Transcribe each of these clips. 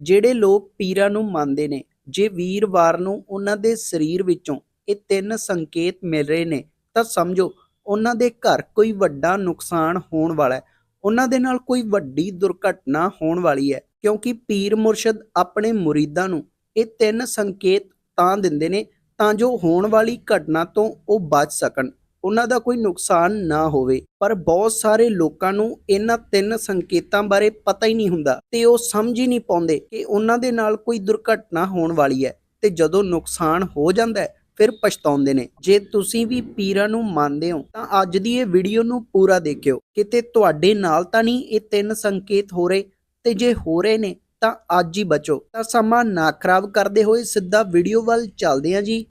ਜਿਹੜੇ ਲੋਕ ਪੀਰਾਂ ਨੂੰ ਮੰਨਦੇ ਨੇ, ਜੇ ਵੀਰਵਾਰ ਨੂੰ ਉਹਨਾਂ ਦੇ ਸਰੀਰ ਵਿੱਚੋਂ ਇਹ ਤਿੰਨ ਸੰਕੇਤ ਮਿਲ ਰਹੇ ਨੇ, ਤਾਂ ਸਮਝੋ ਉਹਨਾਂ ਦੇ ਘਰ ਕੋਈ ਵੱਡਾ ਨੁਕਸਾਨ ਹੋਣ ਵਾਲਾ ਹੈ। ਉਹਨਾਂ ਦੇ ਨਾਲ ਕੋਈ ਵੱਡੀ ਦੁਰਘਟਨਾ ਹੋਣ ਵਾਲੀ ਹੈ, ਕਿਉਂਕਿ ਪੀਰ ਮੁਰਸ਼ਦ ਆਪਣੇ ਮੁਰੀਦਾਂ ਨੂੰ ਇਹ ਤਿੰਨ ਸੰਕੇਤ ਤਾਂ ਦਿੰਦੇ ਨੇ ਤਾਂ ਜੋ ਹੋਣ ਵਾਲੀ ਘਟਨਾ ਤੋਂ ਉਹ ਬਚ ਸਕਣ। ਉਹਨਾਂ ਦਾ ਕੋਈ ਨੁਕਸਾਨ ਨਾ ਹੋਵੇ। ਪਰ ਬਹੁਤ ਸਾਰੇ ਲੋਕਾਂ ਨੂੰ ਇਹਨਾਂ ਤਿੰਨ ਸੰਕੇਤਾਂ ਬਾਰੇ ਪਤਾ ਹੀ ਨਹੀਂ ਹੁੰਦਾ ਤੇ ਉਹ ਸਮਝ ਹੀ ਨਹੀਂ ਪਾਉਂਦੇ ਕਿ ਉਹਨਾਂ ਦੇ ਨਾਲ ਕੋਈ ਦੁਰਘਟਨਾ ਹੋਣ ਵਾਲੀ ਹੈ ਤੇ ਜਦੋਂ ਨੁਕਸਾਨ ਹੋ ਜਾਂਦਾ ਹੈ, ਫਿਰ ਪਛਤਾਉਂਦੇ ਨੇ। ਜੇ ਤੁਸੀਂ ਵੀ ਪੀਰਾਂ ਨੂੰ ਮੰਨਦੇ ਹੋ, ਤਾਂ ਅੱਜ ਦੀ ਇਹ ਵੀਡੀਓ ਨੂੰ ਪੂਰਾ ਦੇਖਿਓ। ਕਿਤੇ ਤੁਹਾਡੇ ਨਾਲ ਤਾਂ ਨਹੀਂ ਇਹ ਤਿੰਨ ਸੰਕੇਤ ਹੋ ਰਹੇ ਤੇ ਜੇ ਹੋ ਰਹੇ ਨੇ, ਤਾਂ ਅੱਜ ਹੀ ਬਚੋ। ਤਾਂ ਸਮਾਂ ਨਾ ਖਰਾਬ ਕਰਦੇ ਹੋਏ ਸਿੱਧਾ ਵੀਡੀਓ ਵੱਲ ਚੱਲਦੇ ਹਾਂ ਜੀ।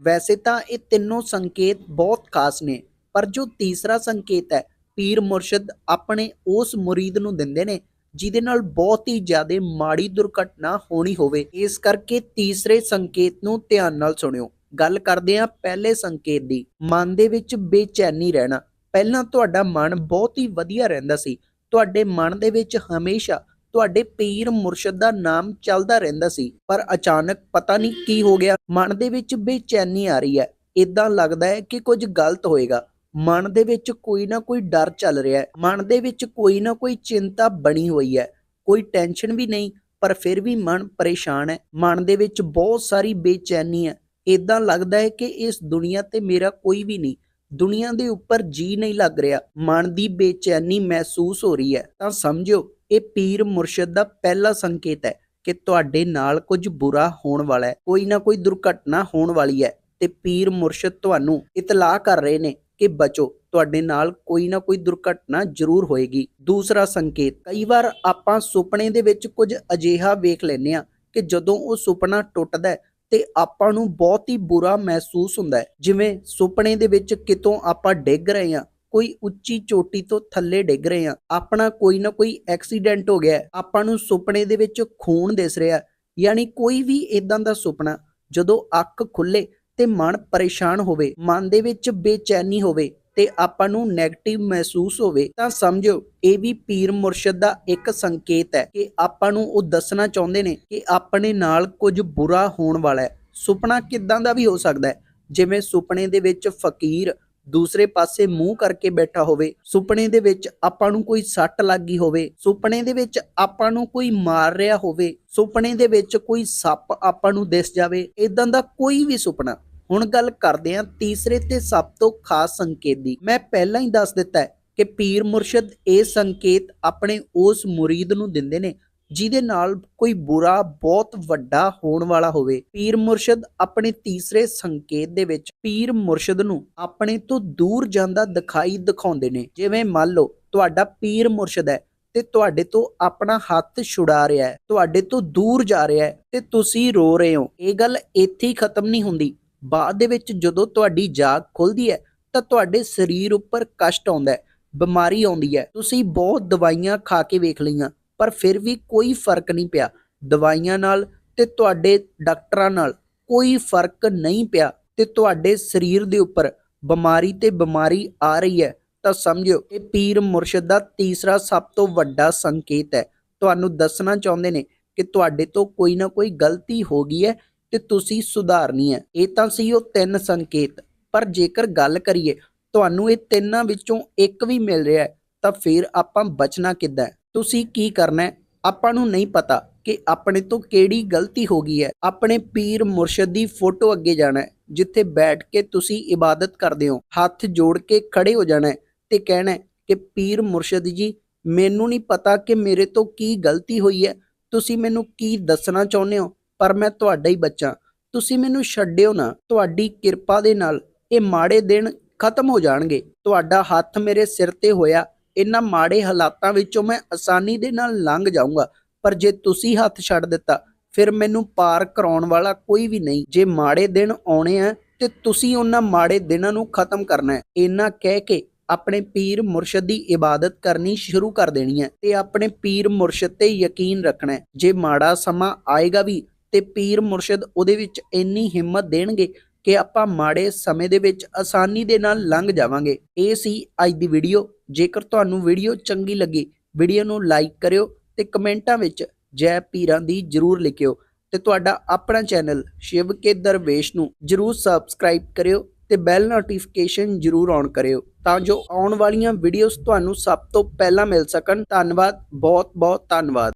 ਵੈਸੇ ਤਾਂ ਇਹ ਤਿੰਨੋਂ ਸੰਕੇਤ ਬਹੁਤ ਖਾਸ ਨੇ, ਪਰ ਜੋ ਤੀਸਰਾ ਸੰਕੇਤ ਹੈ, ਪੀਰ ਮੁਰਸ਼ਿਦ ਆਪਣੇ ਉਸ ਮੁਰੀਦ ਨੂੰ ਦਿੰਦੇ ਨੇ, ਜਿਹਦੇ ਨਾਲ ਬਹੁਤ ਹੀ ਜ਼ਿਆਦਾ ਮਾੜੀ ਦੁਰਘਟਨਾ ਹੋਣੀ ਹੋਵੇ। ਇਸ ਕਰਕੇ ਤੀਸਰੇ ਸੰਕੇਤ ਨੂੰ ਧਿਆਨ ਨਾਲ ਸੁਣਿਓ। ਗੱਲ ਕਰਦੇ ਹਾਂ ਪਹਿਲੇ ਸੰਕੇਤ ਦੀ। ਮਨ ਦੇ ਵਿੱਚ ਬੇਚੈਨੀ ਰਹਿਣਾ। ਪਹਿਲਾਂ ਤੁਹਾਡਾ ਮਨ ਬਹੁਤ ਹੀ ਵਧੀਆ ਰਹਿੰਦਾ ਸੀ। ਤੁਹਾਡੇ ਮਨ ਦੇ ਵਿੱਚ ਹਮੇਸ਼ਾ ਤੁਹਾਡੇ ਪੀਰ ਮੁਰਸ਼ਦ ਦਾ ਨਾਮ ਚੱਲਦਾ ਰਹਿੰਦਾ ਸੀ, ਪਰ ਅਚਾਨਕ ਪਤਾ ਨਹੀਂ ਕੀ ਹੋ ਗਿਆ। ਮਨ ਦੇ ਵਿੱਚ ਬੇਚੈਨੀ ਆ ਰਹੀ ਹੈ। ਇਦਾਂ ਲੱਗਦਾ ਹੈ ਕਿ ਕੁਝ ਗਲਤ ਹੋਏਗਾ। ਮਨ ਦੇ ਵਿੱਚ ਕੋਈ ਨਾ ਕੋਈ ਡਰ ਚੱਲ ਰਿਹਾ ਹੈ। ਮਨ ਦੇ ਵਿੱਚ ਕੋਈ ਨਾ ਕੋਈ ਚਿੰਤਾ ਬਣੀ ਹੋਈ ਹੈ। ਕੋਈ ਟੈਨਸ਼ਨ ਵੀ ਨਹੀਂ, ਪਰ ਫਿਰ ਵੀ ਮਨ ਪਰੇਸ਼ਾਨ ਹੈ। ਮਨ ਦੇ ਵਿੱਚ ਬਹੁਤ ਸਾਰੀ ਬੇਚੈਨੀ ਹੈ। ਇਦਾਂ ਲੱਗਦਾ ਹੈ ਕਿ ਇਸ ਦੁਨੀਆ ਤੇ ਮੇਰਾ ਕੋਈ ਵੀ ਨਹੀਂ। ਦੁਨੀਆ ਦੇ ਉੱਪਰ ਜੀ ਨਹੀਂ ਲੱਗ ਰਿਹਾ। ਮਨ ਦੀ ਬੇਚੈਨੀ ਮਹਿਸੂਸ ਹੋ ਰਹੀ ਹੈ। ਤਾਂ ਸਮਝਿਓ ਇਹ ਪੀਰ ਮੁਰਸ਼ਿਦ ਦਾ ਪਹਿਲਾ ਸੰਕੇਤ ਹੈ ਕਿ ਤੁਹਾਡੇ ਨਾਲ ਕੁਝ ਬੁਰਾ ਹੋਣ ਵਾਲਾ ਹੈ, ਕੋਈ ਨਾ ਕੋਈ ਦੁਰਘਟਨਾ ਹੋਣ ਵਾਲੀ ਹੈ ਤੇ ਪੀਰ ਮੁਰਸ਼ਿਦ ਤੁਹਾਨੂੰ ਇਤਲਾਹ ਕਰ ਰਹੇ ਨੇ ਕਿ ਬਚੋ, ਤੁਹਾਡੇ ਨਾਲ ਕੋਈ ਨਾ ਕੋਈ ਦੁਰਘਟਨਾ ਜ਼ਰੂਰ ਹੋਏਗੀ। ਦੂਸਰਾ ਸੰਕੇਤ, ਕਈ ਵਾਰ ਆਪਾਂ ਸੁਪਨੇ ਦੇ ਵਿੱਚ ਕੁਝ ਅਜੀਹਾ ਵੇਖ ਲੈਨੇ ਆ ਕਿ ਜਦੋਂ ਉਹ ਸੁਪਨਾ ਟੁੱਟਦਾ ਹੈ ਤੇ ਆਪਾਂ ਨੂੰ ਬਹੁਤ ਹੀ ਬੁਰਾ ਮਹਿਸੂਸ ਹੁੰਦਾ ਹੈ। ਜਿਵੇਂ ਸੁਪਨੇ ਦੇ ਵਿੱਚ ਕਿਤੋਂ ਆਪਾਂ ਡਿੱਗ ਰਹੇ ਹਾਂ ਕੋਈ ਉੱਚੀ ਚੋਟੀ ਤੋਂ ਥੱਲੇ ਡਿੱਗ ਰਹੇ ਹਾਂ। ਆਪਣਾ ਕੋਈ ਨਾ ਕੋਈ ਐਕਸੀਡੈਂਟ ਹੋ ਗਿਆ ਆਪਾਂ ਨੂੰ ਸੁਪਨੇ ਦੇ ਵਿੱਚ ਖੂਨ ਦਿਸ ਰਿਹਾ ਯਾਨੀ ਕੋਈ ਵੀ ਇਦਾਂ ਦਾ ਸੁਪਨਾ ਜਦੋਂ ਅੱਖ ਖੁੱਲੇ ਤੇ ਮਨ ਪਰੇਸ਼ਾਨ ਹੋਵੇ, ਮਨ ਦੇ ਵਿੱਚ ਬੇਚੈਨੀ ਹੋਵੇ ਤੇ ਆਪਾਂ ਨੂੰ 네ਗੇਟਿਵ ਮਹਿਸੂਸ ਹੋਵੇ, ਤਾਂ ਸਮਝੋ ਇਹ ਵੀ ਪੀਰ ਮੁਰਸ਼ਿਦ ਦਾ ਇੱਕ ਸੰਕੇਤ ਹੈ ਕਿ ਆਪਾਂ ਨੂੰ ਉਹ ਦੱਸਣਾ ਚਾਹੁੰਦੇ ਨੇ ਕਿ ਆਪਣੇ ਨਾਲ ਕੁਝ ਬੁਰਾ ਹੋਣ ਵਾਲਾ ਹੈ। ਸੁਪਨਾ ਕਿਦਾਂ ਦਾ ਵੀ ਹੋ ਸਕਦਾ ਹੈ। ਜਿਵੇਂ ਸੁਪਨੇ ਦੇ ਵਿੱਚ ਫਕੀਰ ਦੂਸਰੇ ਪਾਸੇ ਮੂੰਹ ਕਰਕੇ ਬੈਠਾ ਹੋਵੇ, ਸੁਪਨੇ ਦੇ ਵਿੱਚ ਆਪਾਂ ਨੂੰ ਕੋਈ ਸੱਟ ਲੱਗੀ ਹੋਵੇ, ਸੁਪਨੇ ਦੇ ਵਿੱਚ ਆਪਾਂ ਨੂੰ ਕੋਈ ਮਾਰ ਰਿਹਾ ਹੋਵੇ, ਸੁਪਨੇ ਦੇ ਵਿੱਚ ਕੋਈ ਸੱਪ ਆਪਾਂ ਨੂੰ ਦਿਸ ਜਾਵੇ ਇਦਾਂ ਦਾ ਕੋਈ ਵੀ ਸੁਪਨਾ। ਹੁਣ ਗੱਲ ਕਰਦੇ ਹਾਂ ਤੀਸਰੇ ਤੇ ਸਭ ਤੋਂ ਖਾਸ ਸੰਕੇਤ ਦੀ। ਮੈਂ ਪਹਿਲਾਂ ਹੀ ਦੱਸ ਦਿੱਤਾ ਹੈ ਕਿ ਪੀਰ ਮੁਰਸ਼ਦ ਇਹ ਸੰਕੇਤ ਆਪਣੇ ਉਸ ਮੁਰੀਦ ਨੂੰ ਦਿੰਦੇ ਨੇ ਜਿਹਦੇ ਨਾਲ ਕੋਈ ਬੁਰਾ ਬਹੁਤ ਵੱਡਾ ਹੋਣ ਵਾਲਾ ਹੋਵੇ। ਪੀਰ ਮੁਰਸ਼ਦ ਆਪਣੇ ਤੀਸਰੇ ਸੰਕੇਤ ਦੇ ਵਿੱਚ ਪੀਰ ਮੁਰਸ਼ਦ ਨੂੰ ਆਪਣੇ ਤੋਂ ਦੂਰ ਜਾਂਦਾ ਦਿਖਾਈ ਦਿਖਾਉਂਦੇ ਨੇ। ਜਿਵੇਂ ਮੰਨ ਲਓ, ਤੁਹਾਡਾ ਪੀਰ ਮੁਰਸ਼ਦ ਹੈ ਤੇ ਤੁਹਾਡੇ ਤੋਂ ਆਪਣਾ ਹੱਥ ਛੁਡਾ ਰਿਹਾ ਹੈ, ਤੁਹਾਡੇ ਤੋਂ ਦੂਰ ਜਾ ਰਿਹਾ ਹੈ ਤੇ ਤੁਸੀਂ ਰੋ ਰਹੇ ਹੋ। ਇਹ ਗੱਲ ਇੱਥੇ ਹੀ ਖਤਮ ਨਹੀਂ ਹੁੰਦੀ। ਬਾਅਦ ਦੇ ਵਿੱਚ ਜਦੋਂ ਤੁਹਾਡੀ ਜਾਗ ਖੁੱਲਦੀ ਹੈ, ਤਾਂ ਤੁਹਾਡੇ ਸਰੀਰ ਉੱਪਰ ਕਸ਼ਟ ਆਉਂਦਾ ਹੈ, ਬਿਮਾਰੀ ਆਉਂਦੀ ਹੈ। ਤੁਸੀਂ ਬਹੁਤ ਦਵਾਈਆਂ ਖਾ ਕੇ ਵੇਖ ਲਈਆਂ। ਪਰ ਫਿਰ ਵੀ ਕੋਈ ਫ਼ਰਕ ਨਹੀਂ ਪਿਆ। ਦਵਾਈਆਂ ਨਾਲ ਤੇ ਤੁਹਾਡੇ ਡਾਕਟਰਾਂ ਨਾਲ ਕੋਈ ਫ਼ਰਕ ਨਹੀਂ ਪਿਆ ਤੇ ਤੁਹਾਡੇ ਸਰੀਰ ਦੇ ਉੱਪਰ ਬਿਮਾਰੀ ਤੇ ਬਿਮਾਰੀ ਆ ਰਹੀ ਹੈ। ਤਾਂ ਸਮਝਿਓ ਇਹ ਪੀਰ ਮੁਰਸ਼ਿਦ ਦਾ ਤੀਸਰਾ ਸਭ ਤੋਂ ਵੱਡਾ ਸੰਕੇਤ ਹੈ। ਤੁਹਾਨੂੰ ਦੱਸਣਾ ਚਾਹੁੰਦੇ ਨੇ ਕਿ ਤੁਹਾਡੇ ਤੋਂ ਕੋਈ ਨਾ ਕੋਈ ਗਲਤੀ ਹੋ ਗਈ ਹੈ ਤੇ ਤੁਸੀਂ ਸੁਧਾਰਨੀ ਹੈ। ਇਹ ਤਾਂ ਸੀ ਉਹ ਤਿੰਨ ਸੰਕੇਤ। ਪਰ ਜੇਕਰ ਗੱਲ ਕਰੀਏ, ਤੁਹਾਨੂੰ ਇਹ ਤਿੰਨਾਂ ਵਿੱਚੋਂ ਇੱਕ ਵੀ ਮਿਲ ਰਿਹਾ ਹੈ, ਤਾਂ ਫਿਰ ਆਪਾਂ ਬਚਣਾ ਕਿੱਦਾਂ ਤੁਸੀਂ ਕੀ ਕਰਨਾ ਹੈ? ਆਪਾਂ ਨੂੰ ਨਹੀਂ ਪਤਾ ਕਿ ਆਪਣੇ ਤੋਂ ਕਿਹੜੀ ਗਲਤੀ ਹੋ ਗਈ ਹੈ। ਆਪਣੇ ਪੀਰ ਮੁਰਸ਼ਿਦ ਦੀ ਫੋਟੋ ਅੱਗੇ ਜਾਣਾ ਹੈ, ਜਿੱਥੇ ਬੈਠ ਕੇ ਤੁਸੀਂ ਇਬਾਦਤ ਕਰਦੇ ਹੋ। ਹੱਥ ਜੋੜ ਕੇ ਖੜੇ ਹੋ ਜਾਣਾ ਹੈ ਤੇ ਕਹਿਣਾ ਹੈ ਕਿ ਪੀਰ ਮੁਰਸ਼ਿਦ ਜੀ, ਮੈਨੂੰ ਨਹੀਂ ਪਤਾ ਕਿ ਮੇਰੇ ਤੋਂ ਕੀ ਗਲਤੀ ਹੋਈ ਹੈ। ਤੁਸੀਂ ਮੈਨੂੰ ਕੀ ਦੱਸਣਾ ਚਾਹੁੰਦੇ ਹੋ? ਪਰ ਮੈਂ ਤੁਹਾਡਾ ਹੀ ਬੱਚਾ ਤੁਸੀਂ ਮੈਨੂੰ ਛੱਡਿਓ ਨਾ। ਤੁਹਾਡੀ ਕਿਰਪਾ ਦੇ ਨਾਲ ਇਹ ਮਾੜੇ ਦਿਨ ਖਤਮ ਹੋ ਜਾਣਗੇ। ਤੁਹਾਡਾ ਹੱਥ ਮੇਰੇ ਸਿਰ ਤੇ ਹੋਇਆ। ਇਹਨਾਂ ਮਾੜੇ ਹਾਲਾਤਾਂ ਵਿੱਚੋਂ ਮੈਂ ਆਸਾਨੀ ਦੇ ਨਾਲ ਲੰਘ ਜਾਊਂਗਾ। ਪਰ ਜੇ ਤੁਸੀਂ ਹੱਥ ਛੱਡ ਦਿੱਤਾ, ਫਿਰ ਮੈਨੂੰ ਪਾਰ ਕਰਾਉਣ ਵਾਲਾ ਕੋਈ ਵੀ ਨਹੀਂ। ਜੇ ਮਾੜੇ ਦਿਨ ਆਉਣੇ ਆ, ਤੇ ਤੁਸੀਂ ਉਹਨਾਂ ਮਾੜੇ ਦਿਨਾਂ ਨੂੰ ਖਤਮ ਕਰਨਾ ਹੈ। ਇੰਨਾ ਕਹਿ ਕੇ ਆਪਣੇ ਪੀਰ ਮੁਰਸ਼ਿਦ ਦੀ ਇਬਾਦਤ ਕਰਨੀ ਸ਼ੁਰੂ ਕਰ ਦੇਣੀ ਹੈ ਤੇ ਆਪਣੇ ਪੀਰ ਮੁਰਸ਼ਿਦ ਤੇ ਯਕੀਨ ਰੱਖਣਾ ਹੈ। ਜੇ ਮਾੜਾ ਸਮਾਂ ਆਏਗਾ ਵੀ ਤੇ ਪੀਰ ਮੁਰਸ਼ਿਦ ਉਹਦੇ ਵਿੱਚ ਇੰਨੀ ਹਿੰਮਤ ਦੇਣਗੇ ਕਿ ਆਪਾਂ ਮਾੜੇ ਸਮੇਂ ਦੇ ਵਿੱਚ ਆਸਾਨੀ ਦੇ ਨਾਲ ਲੰਘ ਜਾਵਾਂਗੇ। ਇਹ ਸੀ ਅੱਜ ਦੀ ਵੀਡੀਓ। ਜੇਕਰ ਤੁਹਾਨੂੰ ਵੀਡੀਓ ਚੰਗੀ ਲੱਗੀ, ਵੀਡੀਓ ਨੂੰ ਲਾਈਕ ਕਰਿਓ ਤੇ ਕਮੈਂਟਾਂ ਵਿੱਚ ਜੈ ਪੀਰਾਂ ਦੀ ਜਰੂਰ ਲਿਖਿਓ ਤੇ ਤੁਹਾਡਾ ਆਪਣਾ ਚੈਨਲ ਸ਼ਿਵ ਕੇ ਦਰਵੇਸ਼ ਨੂੰ ਜਰੂਰ ਸਬਸਕ੍ਰਾਈਬ ਕਰਿਓ ਤੇ ਬੈਲ ਨੋਟੀਫਿਕੇਸ਼ਨ ਜਰੂਰ ਔਨ ਕਰਿਓ ਤਾਂ ਜੋ ਆਉਣ ਵਾਲੀਆਂ ਵੀਡੀਓਜ਼ ਤੁਹਾਨੂੰ ਸਭ ਤੋਂ ਪਹਿਲਾਂ ਮਿਲ ਸਕਣ। ਧੰਨਵਾਦ ਬਹੁਤ ਬਹੁਤ ਧੰਨਵਾਦ।